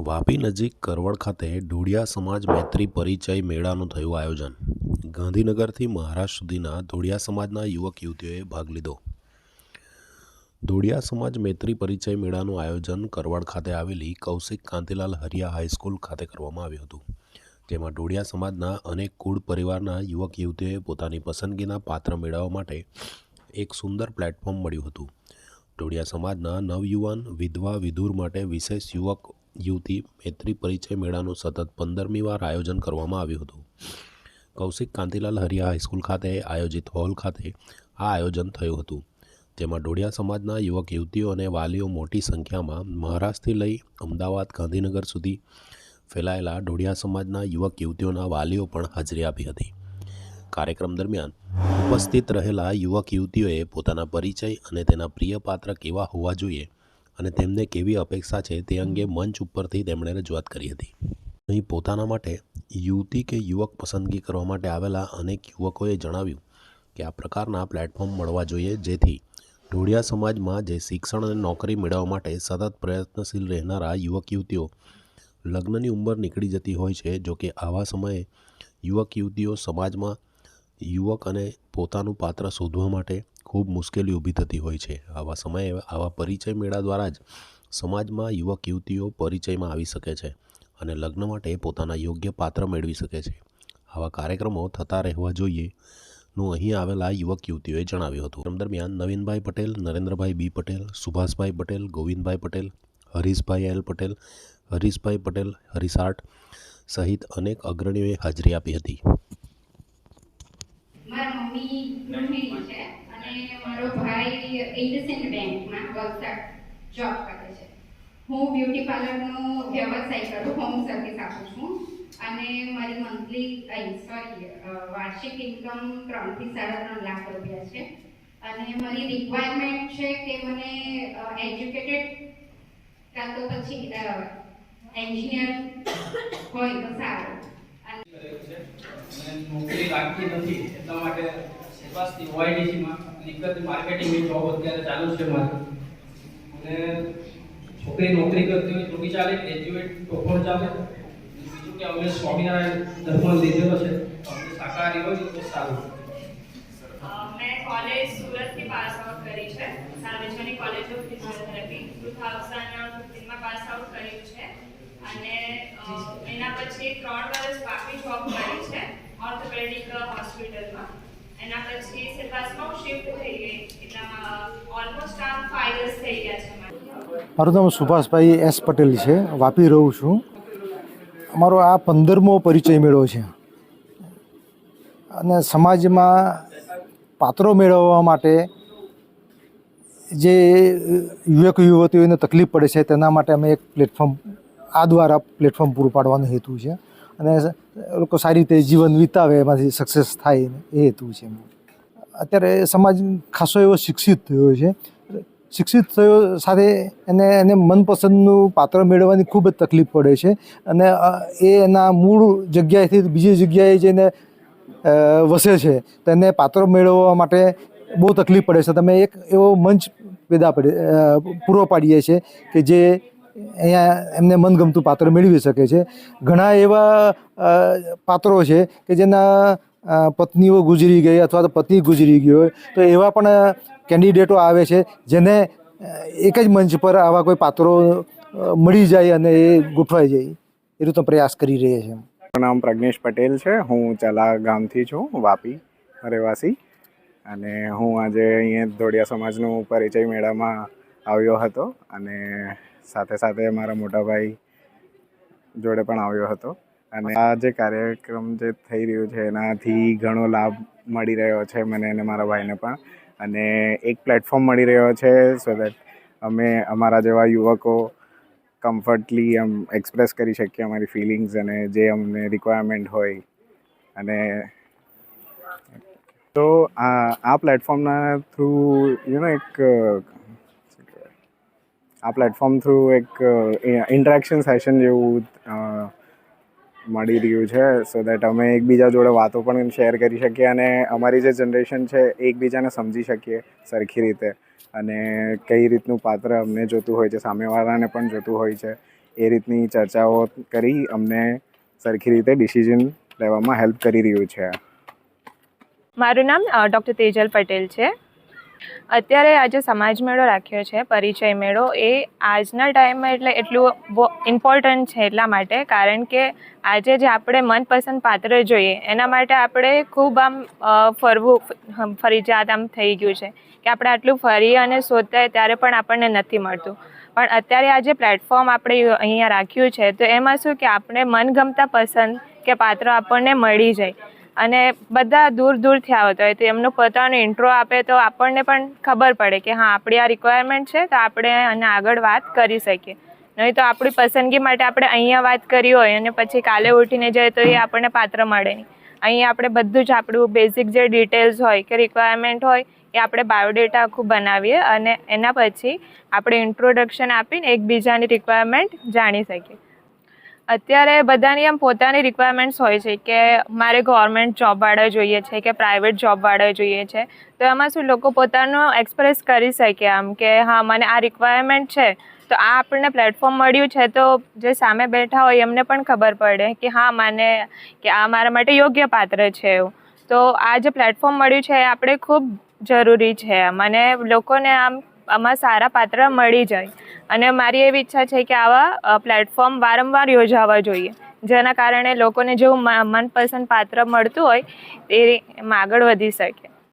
વાપી નજીક કરવડ ખાતે ઢોળિયા સમાજ મૈત્રી પરિચય મેળાનું થયું આયોજન. ગાંધીનગરથી મહારાષ્ટ્ર સુધીના ધોળિયા સમાજના યુવક યુવતીઓએ ભાગ લીધો. ધોળિયા સમાજ મૈત્રી પરિચય મેળાનું આયોજન કરવડ ખાતે આવેલી કૌશિક કાંતિલાલ હરિયા હાઈસ્કૂલ ખાતે કરવામાં આવ્યું હતું. જેમાં ઢોળિયા સમાજના અનેક કુળ પરિવારના યુવક યુવતીઓએ પોતાની પસંદગીના પાત્ર મેળવવા માટે એક સુંદર પ્લેટફોર્મ મળ્યું હતું. ઢોળિયા સમાજના નવયુવાન વિધવા વિધુર માટે વિશેષ યુવક, યુવતી મૈત્રી પરિચય મેળાનું સતત પંદરમી વાર આયોજન કરવામાં આવ્યું હતું. કૌશિક કાંતિલાલ હરિયા હાઈસ્કૂલ ખાતે આયોજિત હોલ ખાતે આ આયોજન થયું હતું. જેમાં ઢોળિયા સમાજના યુવક, યુવતીઓ અને વાલીઓ મોટી સંખ્યામાં મહારાષ્ટ્રથી લઈ અમદાવાદ, ગાંધીનગર સુધી ફેલાયેલા ઢોળિયા સમાજના યુવક, યુવતીઓના વાલીઓ પણ હાજરી આપી હતી. કાર્યક્રમ દરમિયાન ઉપસ્થિત રહેલા યુવક યુવતીઓએ પોતાના પરિચય અને તેના પ્રિય પાત્ર કેવા હોવા જોઈએ અને તેમને કેવી અપેક્ષા છે તે અંગે મંચ ઉપરથી તેમણે રજૂઆત કરી હતી. અહીં પોતાના માટે યુવતી કે યુવક પસંદગી કરવા માટે આવેલા અનેક યુવકોએ જણાવ્યું કે આ પ્રકારના પ્લેટફોર્મ મળવા જોઈએ જેથી ઢોળિયા સમાજમાં જે શિક્ષણ અને નોકરી મેળવવા માટે સતત પ્રયત્નશીલ રહેનારા યુવક યુવતીઓ લગ્નની ઉંમર નીકળી જતી હોય છે, જો કે આવા સમયે યુવક યુવતીઓ સમાજમાં યુવક અને પોતાનું પાત્ર શોધવા માટે ખૂબ મુશ્કેલી ઊભી થતી હોય છે. આવા સમયે આવા પરિચય મેળા દ્વારા જ સમાજમાં યુવક યુવતીઓ પરિચયમાં આવી શકે છે અને લગ્ન માટે પોતાના યોગ્ય પાત્ર મેળવી શકે છે. આવા કાર્યક્રમો થતા રહેવા જોઈએ નું અહીં આવેલા યુવક યુવતીઓએ જણાવ્યું હતું. દરમિયાન નવીનભાઈ પટેલ, નરેન્દ્રભાઈ બી પટેલ, સુભાષભાઈ પટેલ, ગોવિંદભાઈ પટેલ, હરીશભાઈ એલ પટેલ, હરીશભાઈ પટેલ હરીસાટ સહિત અનેક અગ્રણીઓએ હાજરી આપી હતી. મમ્મી ગૃહિણી છે અને મારો ભાઈ ઇન્ડસઇન્ડ બેંકમાં વલસાડ જોબ કરે છે. હું બ્યુટી પાર્લરનો વ્યવસાય કરું હોમ સર્વિસ આપું છું અને મારી મંથલી સોરી વાર્ષિક ઇન્કમ ત્રણથી સાડા ત્રણ લાખ રૂપિયા છે. અને મારી રિક્વાયરમેન્ટ છે કે મને એજ્યુકેટેડ કાં તો પછી એન્જિનિયર હોય તો સારું. નોકરી લાગતી નથી, એટલા માટે સેવાસથી ઓઆઈડીસીમાં લીગલ માર્કેટિંગની જોબ અત્યારે ચાલુ છે મારી. અને છોકરી નોકરી કરતી હોય તો બી ચાલે ગ્રેજ્યુએટ તો પણ ચાલે. બીજું કે અમે સ્વામિનારાયણ ધર્મ લીધેલો છે અમને શાકાહારી હોય તો સારું. મેં કોલેજ સુરતથી પાસ આઉટ કરી છે. સાર્વજનિક college of physiotherapy two thousand ફિફ્ટીનમાં pass out કર્યું છે. અને એના પછી ત્રણ વર્ષ બાકી ઓર્થોપેડિક હોસ્પિટલમાં એના પછી સિલવાસમાં શિફ્ટ થઈ ગઈ. એટલામાં ઓલમોસ્ટ આમ ફાઈવ ઇયર્સ થઈ ગયા છે મારું. નામ સુભાષભાઈ એસ પટેલ છે. વાપી રહું છું. અમારો આ પંદરમો પરિચય મેળો છે. અને સમાજમાં પાત્રો મેળવવા માટે જે યુવક યુવતીઓને તકલીફ પડે છે, તેના માટે અમે એક પ્લેટફોર્મ આ દ્વારા પ્લેટફોર્મ પૂરું પાડવાનો હેતુ છે. અને લોકો સારી રીતે જીવન વિતાવે, એમાંથી સક્સેસ થાય એ હેતુ છે અત્યારે સમાજ ખાસો એવો શિક્ષિત થયો છે. શિક્ષિત થયો સાથે એને એને મનપસંદનું પાત્ર મેળવવાની ખૂબ જ તકલીફ પડે છે. અને એ એના મૂળ જગ્યાએથી બીજી જગ્યાએ જઈને વસે છે. તેને પાત્ર મેળવવા માટે બહુ તકલીફ પડે છે. તમે એક એવો મંચ પેદા પડે પૂરો પાડીએ છીએ કે જે અહીંયા એમને મનગમતું પાત્ર મેળવી શકે છે. ઘણા એવા પાત્રો છે કે જેના પત્નીઓ ગુજરી ગઈ અથવા તો પતિ ગુજરી ગયો હોય, તો એવા પણ કેન્ડિડેટો આવે છે જેને એક જ મંચ પર આવા કોઈ પાત્રો મળી જાય અને એ ગોઠવાઈ જાય. એ રીતનો પ્રયાસ કરી રહ્યા છે મારું નામ પ્રજ્ઞેશ પટેલ છે. હું ચલા ગામથી છું, વાપી રહેવાસી. અને હું આજે અહીંયા ધોળિયા સમાજનું પરિચય મેળામાં આવ્યો હતો. અને સાથે સાથે મારા મોટા ભાઈ જોડે પણ આવ્યો હતો અને આ જે કાર્યક્રમ જે થઈ રહ્યું છે, એનાથી ઘણો લાભ મળી રહ્યો છે મને અને મારા ભાઈને પણ અને એક પ્લેટફોર્મ મળી રહ્યો છે સો દેટ અમે અમારા જેવા યુવકો કમ્ફર્ટલી આમ એક્સપ્રેસ કરી શકીએ અમારી ફિલિંગ્સ અને જે અમને રિક્વાયરમેન્ટ હોય અને તો આ આ પ્લેટફોર્મના થ્રુ યુ નો એક? આ પ્લેટફોર્મ થ્રુ એક ઇન્ટરેક્શન સેશન જેવું મળી રહ્યું છે સો દેટ અમે એકબીજા જોડે વાતો પણ શેર કરી શકીએ અને અમારી જે જનરેશન છે, એકબીજાને સમજી શકીએ સરખી રીતે. અને કઈ રીતનું પાત્ર અમને જોતું હોય છે, સામેવાળાને પણ જોતું હોય છે, એ રીતની ચર્ચાઓ કરી અમને સરખી રીતે ડિસિઝન લેવામાં હેલ્પ કરી રહ્યું છે. મારું નામ ડૉક્ટર તેજલ પટેલ છે. અત્યારે આજે સમાજ મેળો રાખ્યો છે, પરિચય મેળો, એ આજના ટાઈમમાં એટલે એટલું ઇમ્પોર્ટન્ટ છે એટલા માટે. કારણ કે આજે જે આપણે મનપસંદ પાત્ર જોઈએ, એના માટે આપણે ખૂબ આમ ફરવું ફરિજાત આમ થઈ ગયું છે કે આપણે આટલું ફરીએ અને શોધતા ત્યારે પણ આપણને નથી મળતું. પણ અત્યારે આ જે પ્લેટફોર્મ આપણે અહીંયા રાખ્યું છે, તો એમાં શું કે આપણે મનગમતા પસંદ કે પાત્ર આપણને મળી જાય. અને બધા દૂર દૂરથી આવતા હોય તો એમનો પોતાનો ઇન્ટ્રો આપે તો આપણને પણ ખબર પડે કે હા, આપણી આ રિક્વાયરમેન્ટ છે તો આપણે અને આગળ વાત કરી શકીએ. નહીં તો આપણી પસંદગી માટે આપણે અહીંયા વાત કરી હોય અને પછી કાલે ઉઠીને જાય તો એ આપણને પાત્ર મળે નહીં. અહીંયા આપણે બધું જ આપણું બેઝિક જે ડિટેલ્સ હોય કે રિક્વાયરમેન્ટ હોય એ આપણે બાયોડેટા આખું બનાવીએ અને એના પછી આપણે ઇન્ટ્રોડક્શન આપીને એકબીજાની રિક્વાયરમેન્ટ જાણી શકીએ. અત્યારે બધાની આમ પોતાની રિક્વાયરમેન્ટ્સ હોય છે કે મારે ગવર્મેન્ટ જોબવાળા જોઈએ છે કે પ્રાઇવેટ જોબવાળા જોઈએ છે. તો એમાં શું લોકો પોતાનું એક્સપ્રેસ કરી શકે આમ કે હા, મને આ રિક્વાયરમેન્ટ છે. તો આ આપણને પ્લેટફોર્મ મળ્યું છે તો જે સામે બેઠા હોય એમને પણ ખબર પડે કે હા, મને કે આ મારા માટે યોગ્ય પાત્ર છે એવું. તો આ જે પ્લેટફોર્મ મળ્યું છે એ આપણે ખૂબ જરૂરી છે. મને લોકોને આમ આમાં સારા પાત્ર મળી જાય. અને મારી એવી ઈચ્છા છે કે આવા પ્લેટફોર્મ વારંવાર યોજાવા જોઈએ. જેના કારણે લોકોને જેવું મનપસંદ પાત્ર મળતું હોય તે આગળ વધી શકે.